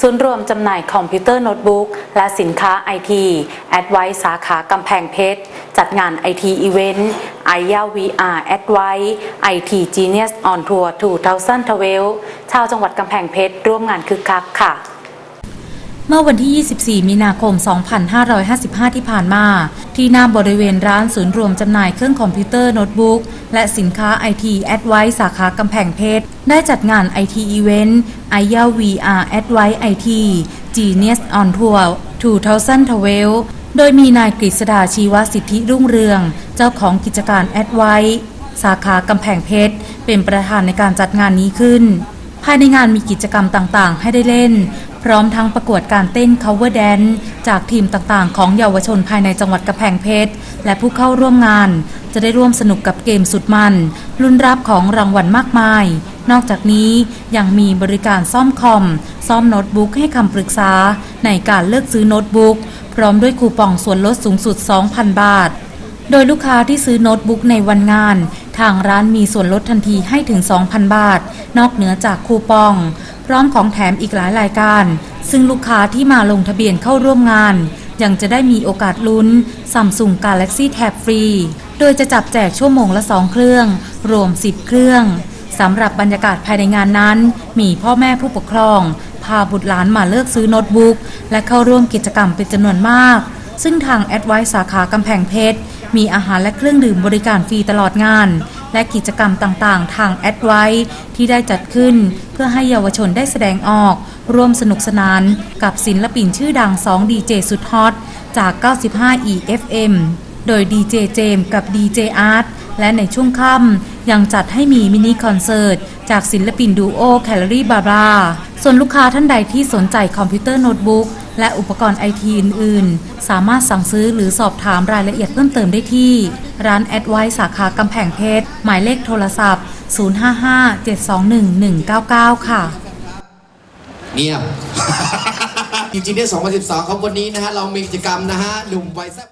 ศูนย์รวมจำหน่ายคอมพิวเตอร์โน้ตบุ๊กและสินค้าไอทีแอดไวสาขากำแพงเพชร จัดงาน IT Event i y a VR a d v i IT Genius on Tour 2012ชาวจังหวัดกำแพงเพชร ร่วมงานคึกคักค่ะ เมื่อวันที่ 24 มีนาคม 2555 ที่ผ่านมา ที่หน้าบริเวณร้านศูนย์รวมจำหน่ายเครื่องคอมพิวเตอร์โน้ตบุ๊กและสินค้า IT a d v i สาขากำแพงเพชร ได้จัดงาน IT Event i y a VR a d v i IT Genius on Tour 2012 โดยมีนายกฤษดาชีวสิทธิรุ่งเรือง เจ้าของกิจการ a d v i สาขากำแพงเพชร เป็นประธานในการจัดงานนี้ขึ้น ภายในงานมีกิจกรรมต่างๆ ให้ได้เล่น พร้อมทั้งประกวดการเต้น cover dance จากทีมต่างๆ ของเยาวชนภายในจังหวัดกำแพงเพชร และผู้เข้าร่วมงาน จะได้ร่วมสนุกกับเกมสุดมัน ลุ้นรับของรางวัลมากมาย นอกจากนี้ยังมีบริการซ่อมคอม ซ่อมโน้ตบุ๊กให้คำปรึกษา ในการเลือกซื้อโน้ตบุ๊ก พร้อมด้วยคูปองส่วนลดสูงสุด 2,000 บาท โดยลูกค้าที่ซื้อโน้ตบุ๊กในวันงาน ทางร้านมีส่วนลดทันทีให้ถึง 2,000 บาท นอกเหนือจากคูปอง ร้อมของแถมอีกหลายรายการ ซึ่งลูกค้าที่มาลงทะเบียนเข้าร่วมงาน ยังจะได้มีโอกาสลุ้น Samsung Galaxy Tab ฟรี โดยจะจับแจกชั่วโมงละ 2 เครื่อง รวม 10 เครื่องสำหรับบรรยากาศภายในงานนั้น มีพ่อแม่ผู้ปกครอง พาบุตรหลานมาเลือกซื้อโน้ตบุ๊ก และเข้าร่วมกิจกรรมเป็นจำนวนมาก ซึ่งทางแอดไวสาขากำแพงเพชร มีอาหารและเครื่องดื่มบริการฟรีตลอดงาน และกิจกรรมต่างๆ ทางแอดไวที่ได้จัดขึ้น เพื่อให้เยาวชนได้แสดงออก ร่วมสนุกสนาน กับศิลปินชื่อดัง2ดีเจสุดฮอตจาก 95 EFM โดยดีเจเจมกับดีเจอาร์ตและในช่วงค่ำยังจัดให้มีมินิคอนเสิร์ต จากศิลปินดูโอแคลอรี่บาบาส่วนลูกค้าท่านใดที่สนใจคอมพิวเตอร์โน้ตบุ๊ก และอุปกรณ์ไอทีอื่นๆ สามารถสั่งซื้อหรือสอบถามรายละเอียดเพิ่มเติมได้ที่ ร้านแอดไวสาขากำแพงเพชร หมายเลขโทรศัพท์ 055-721-199 ค่ะ เงียบ จริงๆเนี่ย2012 ครับวันนี้นะฮะ เรามีกิจกรรมนะฮะ หนุ่มวัยแซ่บ